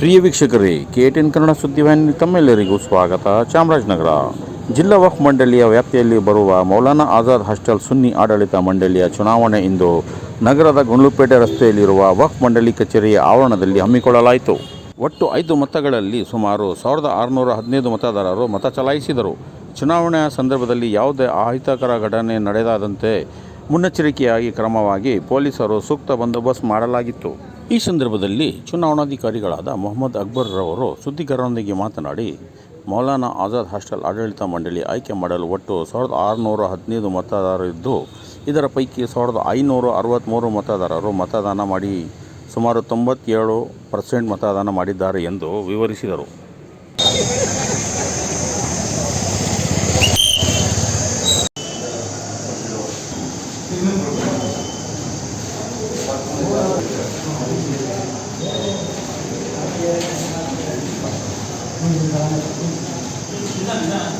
ಪ್ರಿಯ ವೀಕ್ಷಕರೇ ಕೆಟಿಎನ್ ಕನ್ನಡ ಸುದ್ದಿವಾಹಿನಿ ತಮ್ಮೆಲ್ಲರಿಗೂ ಸ್ವಾಗತ. ಚಾಮರಾಜನಗರ ಜಿಲ್ಲಾ ವಕ್ಫ್ ಮಂಡಳಿಯ ವ್ಯಾಪ್ತಿಯಲ್ಲಿ ಬರುವ ಮೌಲಾನಾ ಆಜಾದ್ ಹಾಸ್ಟೆಲ್ ಸುನ್ನಿ ಆಡಳಿತ ಮಂಡಳಿಯ ಚುನಾವಣೆ ಇಂದು ನಗರದ ಗುಂಡ್ಲುಪೇಟೆ ರಸ್ತೆಯಲ್ಲಿರುವ ವಕ್ಫ್ ಮಂಡಳಿ ಕಚೇರಿಯ ಆವರಣದಲ್ಲಿ ಹಮ್ಮಿಕೊಳ್ಳಲಾಯಿತು. ಒಟ್ಟು ಐದು ಮತಗಳಲ್ಲಿ ಸುಮಾರು ಸಾವಿರದ ಆರುನೂರ ಹದಿನೈದು ಮತದಾರರು ಮತ ಚಲಾಯಿಸಿದರು. ಚುನಾವಣೆಯ ಸಂದರ್ಭದಲ್ಲಿ ಯಾವುದೇ ಅಹಿತಕರ ಘಟನೆ ನಡೆದಾದಂತೆ ಮುನ್ನೆಚ್ಚರಿಕೆಯಾಗಿ ಕ್ರಮವಾಗಿ ಪೊಲೀಸರು ಸೂಕ್ತ ಬಂದೋಬಸ್ತ್ ಮಾಡಲಾಗಿತ್ತು. ಈ ಸಂದರ್ಭದಲ್ಲಿ ಚುನಾವಣಾಧಿಕಾರಿಗಳಾದ ಮೊಹಮ್ಮದ್ ಅಕ್ಬರ್ ರವರು ಸುದ್ದಿಗಾರರೊಂದಿಗೆ ಮಾತನಾಡಿ, ಮೌಲಾನಾ ಆಜಾದ್ ಹಾಸ್ಟೆಲ್ ಆಡಳಿತ ಮಂಡಳಿ ಆಯ್ಕೆ ಮಾಡಲು ಒಟ್ಟು ಸಾವಿರದ ಆರುನೂರ ಹದಿನೈದು ಮತದಾರರಿದ್ದು ಇದರ ಪೈಕಿ ಸಾವಿರದ ಐನೂರ ಅರವತ್ತ್ಮೂರು ಮತದಾರರು ಮತದಾನ ಮಾಡಿ ಸುಮಾರು ತೊಂಬತ್ತೇಳು ಪರ್ಸೆಂಟ್ ಮತದಾನ ಮಾಡಿದ್ದಾರೆ ಎಂದು ವಿವರಿಸಿದರು. 감사합니다.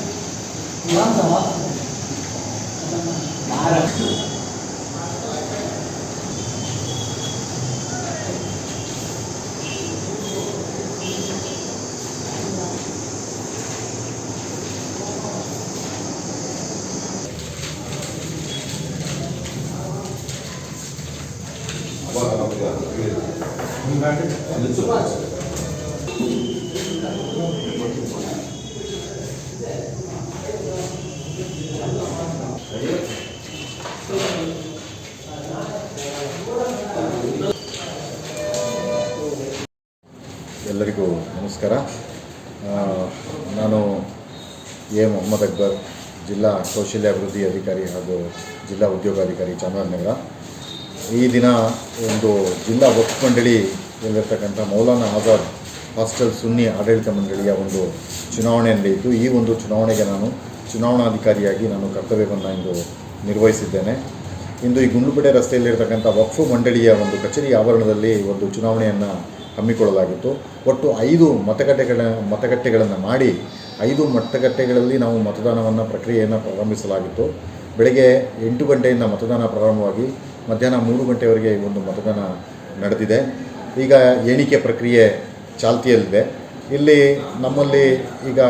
감사합니다. ಎಲ್ಲರಿಗೂ ನಮಸ್ಕಾರ. ನಾನು ಎ. ಮೊಹಮ್ಮದ್ ಅಕ್ಬರ್ ಜಿಲ್ಲಾ ಕೌಶಲ್ಯಾಭಿವೃದ್ಧಿ ಅಧಿಕಾರಿ ಹಾಗೂ ಜಿಲ್ಲಾ ಉದ್ಯೋಗಾಧಿಕಾರಿ ಚಾಮರಾಜನಗರ. ಈ ದಿನ ಒಂದು ಜಿಲ್ಲಾ ವಕ್ಫ್ ಎಂದಿರತಕ್ಕಂಥ ಮೌಲಾನಾ ಆಜಾದ್ ಹಾಸ್ಟೆಲ್ ಸುನ್ನಿ ಆಡಳಿತ ಮಂಡಳಿಯ ಒಂದು ಚುನಾವಣೆ ನಡೆಯಿತು ಈ ಒಂದು ಚುನಾವಣೆಗೆ ನಾನು ಚುನಾವಣಾಧಿಕಾರಿಯಾಗಿ ನಾನು ಕರ್ತವ್ಯವನ್ನು ಇಂದು ನಿರ್ವಹಿಸಿದ್ದೇನೆ. ಇಂದು ಈ ಗುಂಡ್ಲುಪೇಟೆ ರಸ್ತೆಯಲ್ಲಿರ್ತಕ್ಕಂಥ ವಕ್ಫ್ ಮಂಡಳಿಯ ಒಂದು ಕಚೇರಿ ಆವರಣದಲ್ಲಿ ಒಂದು ಚುನಾವಣೆಯನ್ನು ಹಮ್ಮಿಕೊಳ್ಳಲಾಗಿತ್ತು. ಒಟ್ಟು ಐದು ಮತಗಟ್ಟೆಗಳ ಮತಗಟ್ಟೆಗಳನ್ನು ಮಾಡಿ ಐದು ಮತಗಟ್ಟೆಗಳಲ್ಲಿ ನಾವು ಮತದಾನವನ್ನು ಪ್ರಕ್ರಿಯೆಯನ್ನು ಪ್ರಾರಂಭಿಸಲಾಗಿತ್ತು. ಬೆಳಗ್ಗೆ ಎಂಟು ಗಂಟೆಯಿಂದ ಮತದಾನ ಪ್ರಾರಂಭವಾಗಿ ಮಧ್ಯಾಹ್ನ ಮೂರು ಗಂಟೆವರೆಗೆ ಈ ಒಂದು ಮತದಾನ ನಡೆದಿದೆ. ಈಗ ಎಣಿಕೆ ಪ್ರಕ್ರಿಯೆ ಚಾಲ್ತಿಯಲ್ಲಿದೆ. ಇಲ್ಲಿ ನಮ್ಮಲ್ಲಿ ಈಗ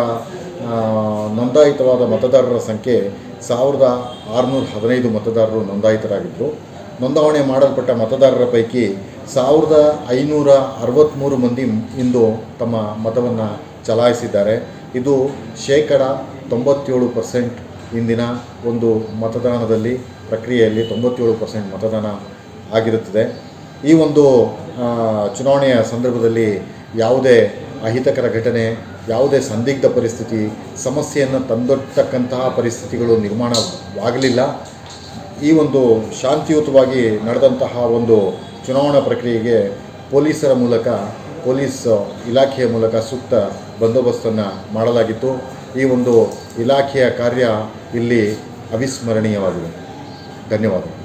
ನೋಂದಾಯಿತವಾದ ಮತದಾರರ ಸಂಖ್ಯೆ ಸಾವಿರದ ಆರುನೂರ ಹದಿನೈದು ಮತದಾರರು ನೋಂದಾಯಿತರಾಗಿದ್ದರು ನೋಂದಾವಣೆ ಮಾಡಲ್ಪಟ್ಟ ಮತದಾರರ ಪೈಕಿ ಸಾವಿರದ ಐನೂರ ಅರವತ್ತ್ಮೂರು ಮಂದಿ ಇಂದು ತಮ್ಮ ಮತವನ್ನು ಚಲಾಯಿಸಿದ್ದಾರೆ. ಇದು ಶೇಕಡ ತೊಂಬತ್ತೇಳು ಪರ್ಸೆಂಟ್ ಇಂದಿನ ಒಂದು ಮತದಾನದಲ್ಲಿ ಪ್ರಕ್ರಿಯೆಯಲ್ಲಿ ತೊಂಬತ್ತೇಳು ಪರ್ಸೆಂಟ್ ಮತದಾನ ಆಗಿರುತ್ತದೆ. ಈ ಒಂದು ಚುನಾವಣೆಯ ಸಂದರ್ಭದಲ್ಲಿ ಯಾವುದೇ ಅಹಿತಕರ ಘಟನೆ, ಯಾವುದೇ ಸಂದಿಗ್ಧ ಪರಿಸ್ಥಿತಿ, ಸಮಸ್ಯೆಯನ್ನು ತಂದೊಡ್ತಕ್ಕಂತಹ ಪರಿಸ್ಥಿತಿಗಳು ನಿರ್ಮಾಣವಾಗಲಿಲ್ಲ. ಈ ಒಂದು ಶಾಂತಿಯುತವಾಗಿ ನಡೆದಂತಹ ಒಂದು ಚುನಾವಣಾ ಪ್ರಕ್ರಿಯೆಗೆ ಪೊಲೀಸರ ಮೂಲಕ, ಪೊಲೀಸ್ ಇಲಾಖೆಯ ಮೂಲಕ ಸೂಕ್ತ ಬಂದೋಬಸ್ತನ್ನು ಮಾಡಲಾಗಿತ್ತು. ಈ ಒಂದು ಇಲಾಖೆಯ ಕಾರ್ಯ ಇಲ್ಲಿ ಅವಿಸ್ಮರಣೀಯವಾಗಿದೆ. ಧನ್ಯವಾದ